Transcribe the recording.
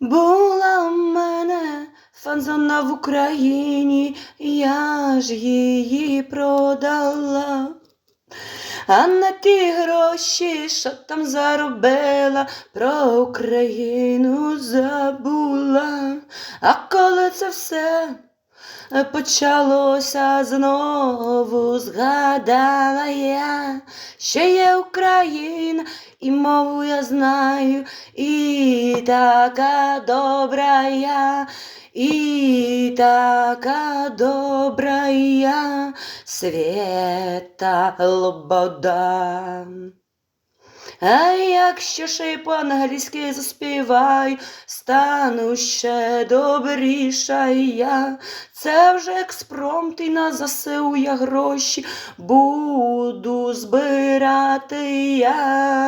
Була в мене фанзона в Україні, я ж її продала. А на ті гроші, що там заробила, про Україну забула. А коли це все почалося знову, згадала я, що є Україна, і мову я знаю, і така добра я, і така добра я, свята лобода. А якщо ще й по-англійськи заспіваю, стану ще добріша я. Це вже експромт і на ЗСУ я гроші буду збирати я.